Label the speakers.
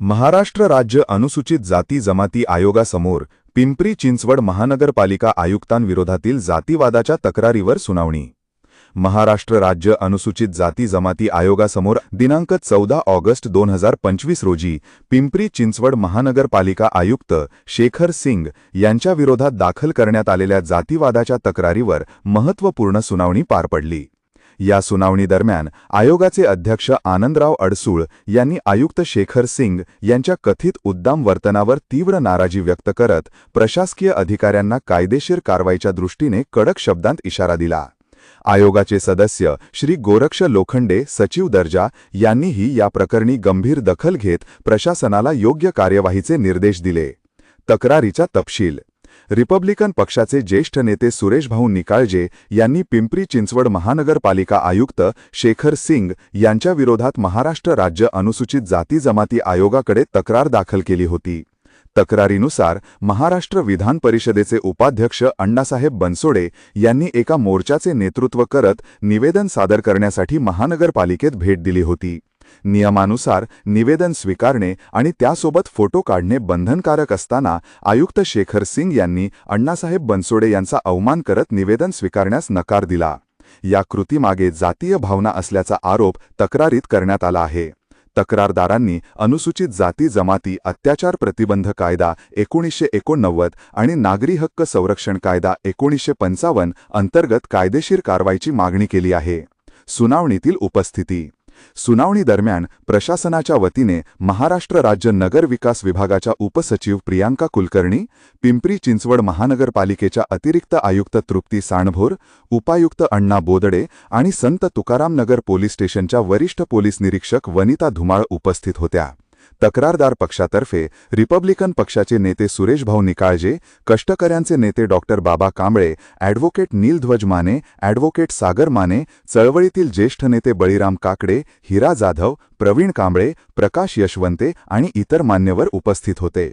Speaker 1: महाराष्ट्र राज्य अनुसूचित जाती जमाती आयोगासमोर पिंपरी चिंचवड महानगरपालिका आयुक्तांविरोधातील जातीवादाच्या तक्रारीवर सुनावणी. महाराष्ट्र राज्य अनुसूचित जाती जमाती आयोगासमोर दिनांक चौदा ऑगस्ट दोन हजार पंचवीस रोजी पिंपरी चिंचवड महानगरपालिका आयुक्त शेखर सिंग यांच्या विरोधात दाखल करण्यात आलेल्या जातीवादाच्या तक्रारीवर महत्त्वपूर्ण सुनावणी पार पडली. या सुनावणी दरम्यान आयोगाचे अध्यक्ष आनंदराव अडसूळ यांनी आयुक्त शेखर सिंग यांच्या कथित उद्दाम वर्तनावर तीव्र नाराजी व्यक्त करत प्रशासकीय अधिकाऱ्यांना कायदेशीर कारवाईच्या दृष्टीने कडक शब्दांत इशारा दिला. आयोगाचे सदस्य श्री गोरक्ष लोखंडे सचिव दर्जा यांनीही या प्रकरणी गंभीर दखल घेत प्रशासनाला योग्य कार्यवाहीचे निर्देश दिले. तक्रारीचा तपशील रिपब्लिकन पक्षाचे ज्येष्ठ नेते सुरेशभाऊ निकाळजे यांनी पिंपरी चिंचवड महानगरपालिका आयुक्त शेखर सिंग यांच्या विरोधात महाराष्ट्र राज्य अनुसूचित जाती जमाती आयोगाकडे तक्रार दाखल केली होती. तक्रारीनुसार महाराष्ट्र विधान परिषदेचे उपाध्यक्ष अण्णासाहेब बनसोडे यांनी एका मोर्चाचे नेतृत्व करत निवेदन सादर करण्यासाठी महानगरपालिकेत भेट दिली होती. नियमानुसार निवेदन स्वीकारणे आणि त्यासोबत फोटो काढणे बंधनकारक असताना आयुक्त शेखर सिंग यांनी अण्णासाहेब बनसोडे यांचा अवमान करत निवेदन स्वीकारण्यास नकार दिला. या कृतीमागे जातीय भावना असल्याचा आरोप तक्रारीत करण्यात आला आहे. तक्रारदारांनी अनुसूचित जाती जमाती अत्याचार प्रतिबंध कायदा एकोणीसशे एकोणनव्वद आणि नागरी हक्क संरक्षण कायदा एकोणीसशे पंचावन्न अंतर्गत कायदेशीर कारवाईची मागणी केली आहे. सुनावणीतील उपस्थिती सुनावणी दरम्यान प्रशासनाच्या वतीने महाराष्ट्र राज्य नगर विकास विभागाच्या उपसचिव प्रियांका कुलकर्णी पिंपरी चिंचवड महानगरपालिकेच्या अतिरिक्त आयुक्त तृप्ती साणभोर उपायुक्त अण्णा बोदडे आणि संत तुकाराम नगर पोलीस स्टेशनच्या वरिष्ठ पोलीस निरीक्षक वनिता धुमाळ उपस्थित होत्या. तक्रारदार पक्षातर्फे रिपब्लिकन पक्षाचे नेते सुरेश भाऊ निकाळजे कष्टकऱ्यांचे नेते doctor Baba Kamble advocate Neeldhwaj Mane advocate Sagar Mane चळवळीतील ज्येष्ठ नेते बळीराम काकडे हिरा जाधव प्रवीण कांबळे प्रकाश यशवंते आणि इतर मान्यवर उपस्थित होते.